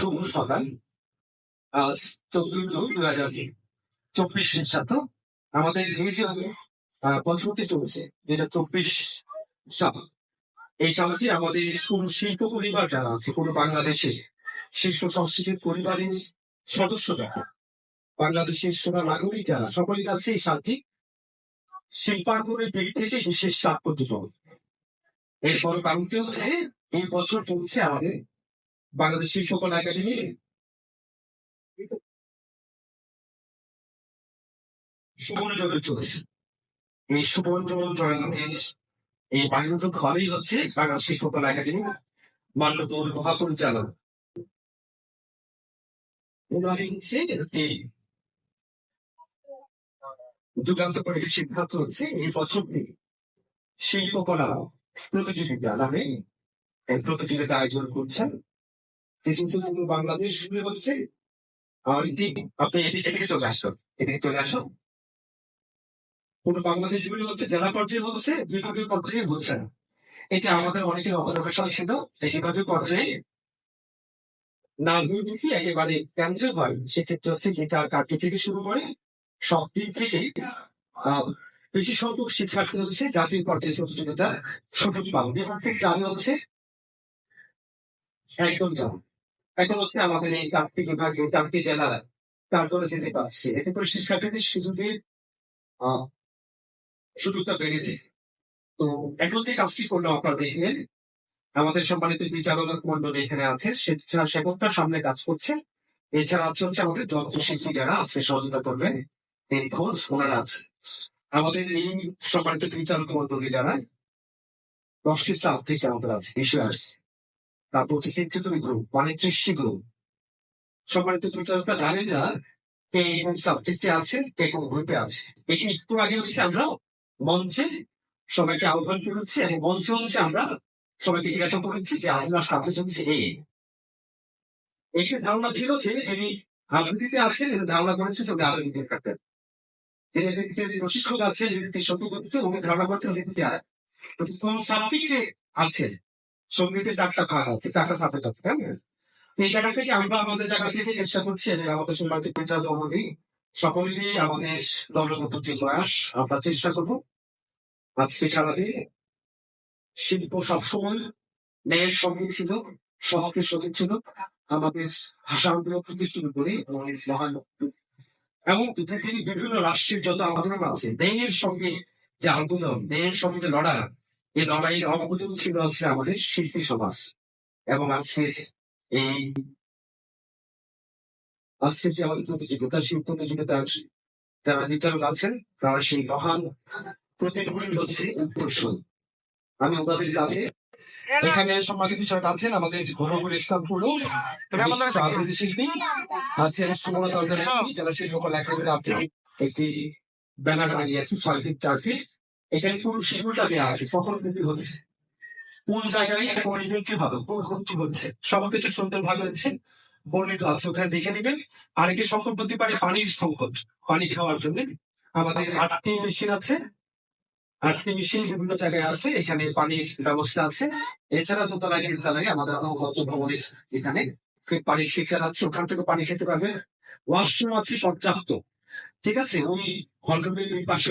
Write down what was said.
শুভ সকাল। আজ চব্বিশ জুন দু হাজার চব্বিশ খ্রিস্টাব্দ। আমাদের ইংরেজি আহ, বছরটি চলছে হাজার চব্বিশ সাল। এই সালটি আমাদের কোন শিল্প পরিবার যারা আছে কোন বাংলাদেশে শিল্প সংস্কৃতির পরিবারের সদস্য যারা বাংলাদেশের সোনা নাগরিক যারা সকলের কাছে এই সালটি শিল্পাঙ্গনের দিক থেকে বিশেষ তাৎপর্যপূর্ণ এরপর কারণটি হচ্ছে এই বছর চলছে আমাদের বাংলাদেশ শিল্পকলা একাডেমি? সুবর্ণ জয়ন্তী চলছে। ঘরেই হচ্ছে যুগান্তকারী সিদ্ধান্ত হচ্ছে এই বছর শিল্পকলা প্রতিযোগিতা নামে প্রতিযোগিতা আয়োজন করছেন। যেটি হচ্ছে পুরো বাংলাদেশ জুড়ে হচ্ছে আর এটি আপনি এদিকে চলে আসুন এদিকে চলে আসুন পুরো বাংলাদেশ জুড়ে হচ্ছে জেলা পর্যায়ে হচ্ছে বিভাগীয় পর্যায়ে হচ্ছে না। এটা আমাদের অনেকের অবজারভেশন ছিল যে বিভাগীয় পর্যায়ে না হয়ে যদি একেবারে কেন্দ্রে হয় সেক্ষেত্রে হচ্ছে যেটা কার্য থেকে শুরু করে সব দিক থেকে আহ, বেশি সংখ্যক শিক্ষার্থী হচ্ছে জাতীয় পর্যায়ে প্রতিযোগিতা সুযোগ পাবে বিভাগ থেকে হচ্ছে একদম জন এখন হচ্ছে আমাদের এই চারটি বিভাগে চারটি জেলা তারপরে যেতে পারছে এতে করে শিক্ষার্থীদের সুযোগের সুযোগটা বেড়েছে তো এখন যে কাজটি করল আপনারা আমাদের সম্মানিত বিচারক মন্ডল এখানে আছে সেবকটা সামনে কাজ করছে। এছাড়া আছে হচ্ছে আমাদের যন্ত্রশিল্পী যারা আজকে সহযোগিতা করবে এই ঘোষ ওনারা আছে। আমাদের এই সম্মানিত বিচারক মন্ডলী যারা, দশটি সাবজেক্ট আমাদের আছে বিষয় আছে তারপর হচ্ছে চিত্রিত গ্রুপ মানে সৃষ্টি গ্রুপ সম্মানিত বিচারকরা জানেন না কোন সাবজেক্টে আছে, কে গ্রুপে আছে। এটি একটু আগে হচ্ছে আমরা মঞ্চে, সবাইকে আহ্বান করেছি এবং মঞ্চে হচ্ছে আমরা সবাইকে জ্ঞাত করেছি যে আপনার সাবজেক্ট হচ্ছে এই একটি ধারণা ছিল যে যিনি আবৃত্তিতে আছেন ধারণা করেছে যে আবৃত্তিতে থাকতেন। যিনি প্রশিক্ষক আছে যিনি সংগীত করতে উনি ধারণা অতিথিতে আর কিন্তু কোন সাবজেক্টে আছে সঙ্গীতের আছে, চারটা সাবজেক্ট আছে, তাই না? এই জায়গা থেকে আমরা আমাদের জায়গা থেকে চেষ্টা করছি? আমাদের সম্মানিত বিচার জমনি সকলে আমাদের দলগত যে প্রয়াস, আমরা চেষ্টা করব আজকে সারাদিন শিল্প সবসময় ন্যায়ের সঙ্গে ছিল সহকের সঙ্গে ছিল। আমাদের ভাষা আন্দোলন থেকে শুরু করে আমাদের মহান এবং পৃথিবীর বিভিন্ন রাষ্ট্রের যত আন্দোলন আছে, ন্যায়ের সঙ্গে যে আন্দোলন, ন্যায়ের সঙ্গে যে লড়াই এই লড়াইয়ের অবদান ছিল হচ্ছে আমাদের শিল্পী সমাজ। এবং আজকে এই আজকে যে আমাদের প্রতিযোগিতা, সেই প্রতিযোগিতার যারা বিচারক আছেন, তারা সেই মহান প্রতিগুলি হচ্ছে উৎকর্ষণ আমি ওনাদের কাছে এখানে সম্মানিত বিষয় আছেন আমাদের ঘরগুল ইসলাম পুরো শিল্পী আছেন সুমনা তর্জনী যারা শিল্পকলা একাডেমির আপনি একটি ব্যানার লাগিয়েছে ছয় ফিট চার ফিট এখানে পুরো শিশুটা দেওয়া আছে? সকল কিন্তু হচ্ছে? কোন জায়গায় কোন ইভেন্টটি হবে কোন ঘটটি হচ্ছে? সবকিছু সুন্দর ভাবে হচ্ছে বর্ণিত আছে, ওখানে দেখে নেবেন। আরেকটি সংকট হতে পারে পানির সংকট। পানি খাওয়ার জন্য আমাদের আটটি মেশিন আছে। আটটি মেশিন বিভিন্ন জায়গায় আছে, এখানে পানির ব্যবস্থা আছে। এছাড়া দোতলা তিনতলায় আমাদের অনবরত ভবনের এখানে পানি ফিল্টার আছে, ওখান থেকে পানি খেতে পারবে ওয়াশরুম আছে পর্যাপ্ত ঠিক আছে? ওই হলরুমের পাশে